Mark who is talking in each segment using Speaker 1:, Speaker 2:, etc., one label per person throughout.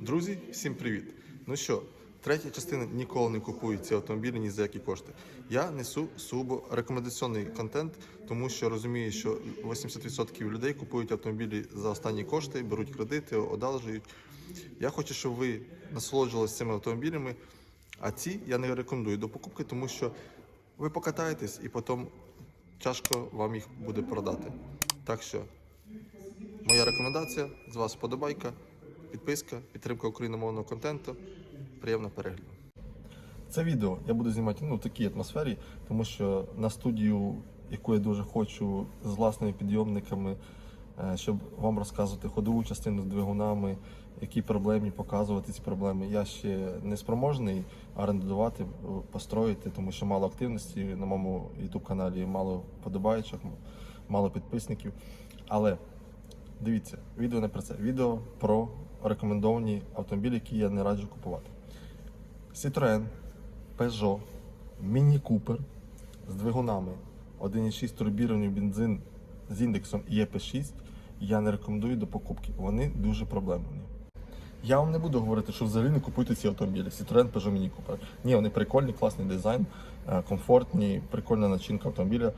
Speaker 1: Друзі, всім привіт! Ну що, третя частина ніколи не купує ці автомобілі ні за які кошти. Я несу сугубо рекомендаційний контент, тому що розумію, що 80% людей купують автомобілі за останні кошти, беруть кредити, одалжують. Я хочу, щоб ви насолоджувалися цими автомобілями, а ці я не рекомендую до покупки, тому що ви покатаєтесь і потім тяжко вам їх буде продати. Так що Моя рекомендація з вас вподобайка, підписка, підтримка україномовного контенту. Приємного перегляду. Це відео я буду знімати ну, в такій атмосфері, тому що на студію, яку я дуже хочу, з власними підйомниками, е, щоб вам розказувати ходову частину з двигунами, які проблемні, показувати ці проблеми. Я ще не спроможний орендувати, построїти, тому що мало активності на моєму YouTube каналі, мало подобайчих, мало підписників. Але Дивіться, відео не про це. Відео про рекомендовані автомобілі, які я не раджу купувати. Citroën, Peugeot, Mini Cooper з двигунами 1,6 турбірований бензин з індексом ЄП6 я не рекомендую до покупки. Вони дуже проблемні. Я вам не буду говорити, що взагалі не купуйте ці автомобілі. Citroën, Peugeot, Mini Cooper. Ні, вони прикольні, класний дизайн, е, комфортні, прикольна начинка автомобіля.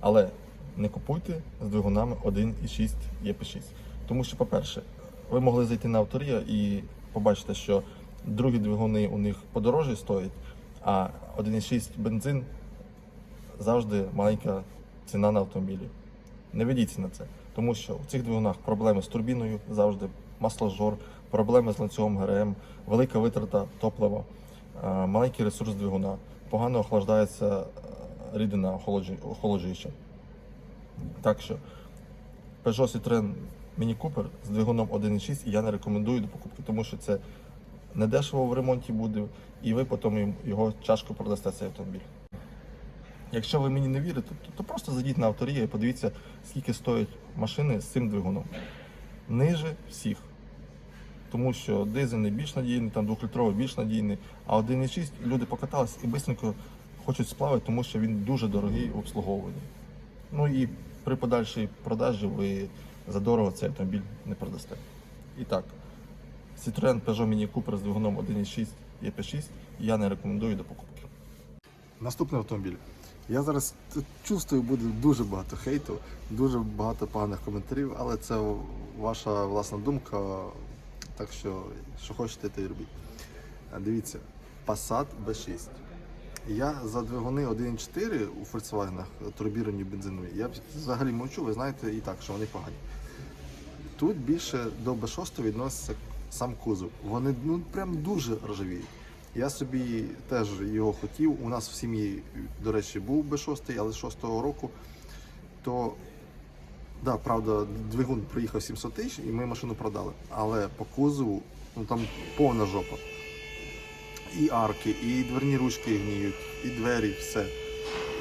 Speaker 1: Але не купуйте з двигунами 1,6 ЄП6. Тому що, по-перше, ви могли зайти на авторія і побачити, що другі двигуни у них подорожче стоять, а 1,6 бензин завжди маленька ціна на автомобілі. Не ведіться на це, тому що у цих двигунах проблеми з турбіною завжди, масложор, проблеми з ланцюгом ГРМ, велика витрата топлива, маленький ресурс двигуна, погано охлаждається е, рідина охолоджу- охолоджуюча. Так що Peugeot Citroën Mini Cooper з двигуном 1.6 я не рекомендую до покупки, тому що це не дешево в ремонті буде, і ви потім його тяжко продасте цей автомобіль. Якщо ви мені не вірите, то, то просто зайдіть на авторія і подивіться, скільки стоять машини з цим двигуном. Ниже всіх. Тому що дизельний більш надійний, там двохлітровий більш надійний, а 1.6 люди покатались і швидко хочуть сплавити, тому що він дуже дорогий в обслуговуванні. Ну і при подальшій продажі ви задорого цей автомобіль не продасте. І так, Citroën Peugeot Mini Cooper з двигуном 1.6 EP6 я не рекомендую до покупки. Наступний автомобіль. Я зараз чувствую, буде дуже багато хейту, дуже багато поганих коментарів, але це ваша власна думка. Так що, що хочете, то й робіть. Дивіться, Passat B6. Я за двигуни 1.4 у Volkswagen турбіровані бензинові, я взагалі мовчу, ви знаєте і так, що вони погані. Тут більше до B6 відноситься сам кузов. Вони ну прям дуже ржавіють. Я собі теж його хотів. У нас в сім'ї, до речі, був B6, але з 6-го року. То, да, правда, двигун проїхав 700 тисяч і ми машину продали. Але по кузову ну там повна жопа. І арки, і дверні ручки гніють, і двері, все.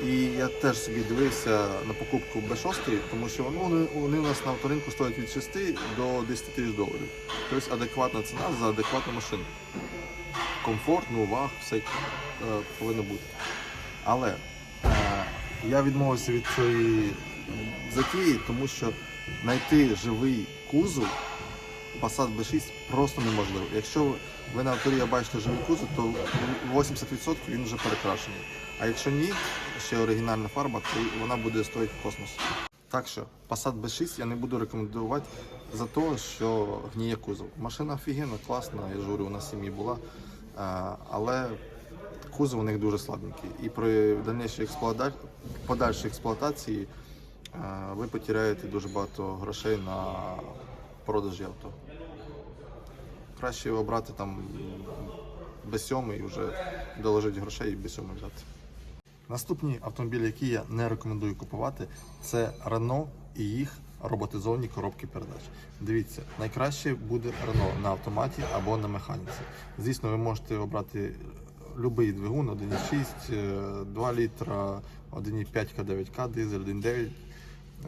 Speaker 1: І я теж собі дивився на покупку B6, тому що ну, вони, у нас на авторинку стоять від 6 до 10 тисяч доларів. Тобто адекватна ціна за адекватну машину. Комфорт, ну, ваг, все е, повинно бути. Але е, я відмовився від цієї затії, тому що знайти живий кузов Passat B6 просто неможливо. Якщо ви на авторія бачите живий кузов, то 80% він вже перекрашений. А якщо ні, ще оригінальна фарба, то вона буде стоїти в космос. Так що Passat B6 я не буду рекомендувати за те, що гніє кузов. Машина офігенна, класна, я ж говорю, у нас сім'ї була. Але кузов у них дуже слабенький. І при дальнішій експлуата... подальшій експлуатації ви потеряєте дуже багато грошей на продажі авто. Краще обрати там B7 і вже доложити грошей і B7 взяти. Наступні автомобілі, які я не рекомендую купувати, це Renault і їх роботизовані коробки передач. Дивіться, найкраще буде Renault на автоматі або на механіці. Звісно, ви можете обрати будь-який двигун 1,6, е, 2 літра, 1,5 К9К, дизель, 1,9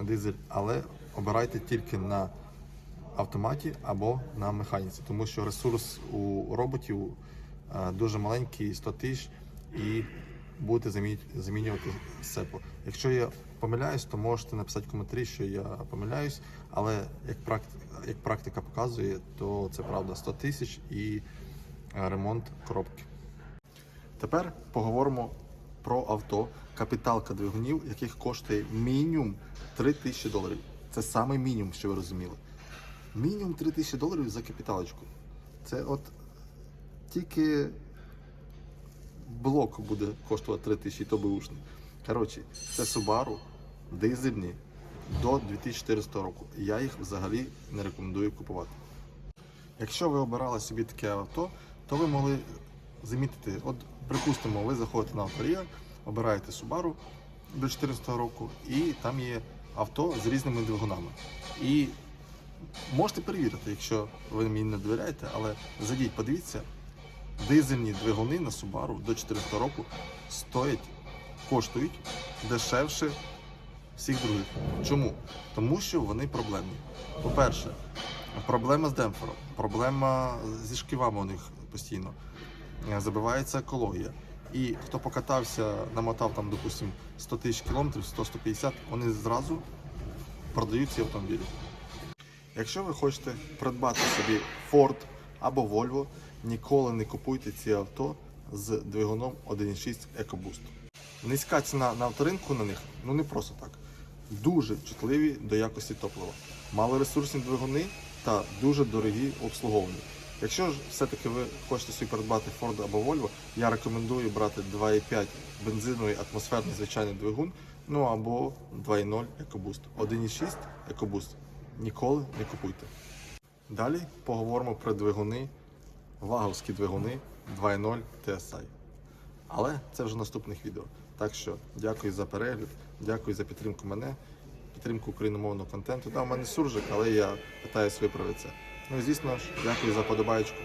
Speaker 1: дизель, але обирайте тільки на автоматі або на механіці, тому що ресурс у роботів е, дуже маленький, 100 тисяч, і будете замінювати сепу. Якщо є помиляюсь, то можете написати в коментарі, що я помиляюсь. Але як практика, як практика показує, то це правда 100 тисяч і е, ремонт коробки. Тепер поговоримо про авто, капіталка двигунів, яких коштує мінімум 3 тисячі доларів. Це саме мінімум, що ви розуміли. Мінімум 3 тисячі доларів за капіталочку. Це от тільки блок буде коштувати 3 тисячі, то бушний. Коротше, це Subaru дизельні до 2400 року. Я їх взагалі не рекомендую купувати. Якщо ви обирали собі таке авто, то ви могли замітити, от припустимо, ви заходите на авторія, обираєте Subaru до 2014 року, і там є авто з різними двигунами. І можете перевірити, якщо ви мені не довіряєте, але зайдіть, подивіться, дизельні двигуни на Subaru до 2014 року стоять, коштують дешевше всіх других. Чому? Тому що вони проблемні. По-перше, проблема з демпфером, проблема зі шківами у них постійно. Е, Забивається екологія. І хто покатався, намотав там, допустим, 100 тисяч кілометрів, 100-150, вони зразу продають ці автомобілі. Якщо ви хочете придбати собі Ford або Volvo, ніколи не купуйте ці авто з двигуном 1.6 EcoBoost. Низька ціна на авторинку на них ну не просто так. Дуже чутливі до якості топлива, малоресурсні двигуни та дуже дорогі в обслуговуванні. Якщо ж все-таки ви хочете собі придбати Ford або Volvo, я рекомендую брати 2.5 бензиновий атмосферний звичайний двигун, ну або 2.0 EcoBoost. 1.6 EcoBoost. Ніколи не купуйте. Далі поговоримо про двигуни, ваговські двигуни 2.0 TSI. Але це вже наступних відео. Так що дякую за перегляд, дякую за підтримку мене, підтримку україномовного контенту. Да, у мене суржик, але я питаюсь це. Ну і звісно ж, дякую за подобаєчку.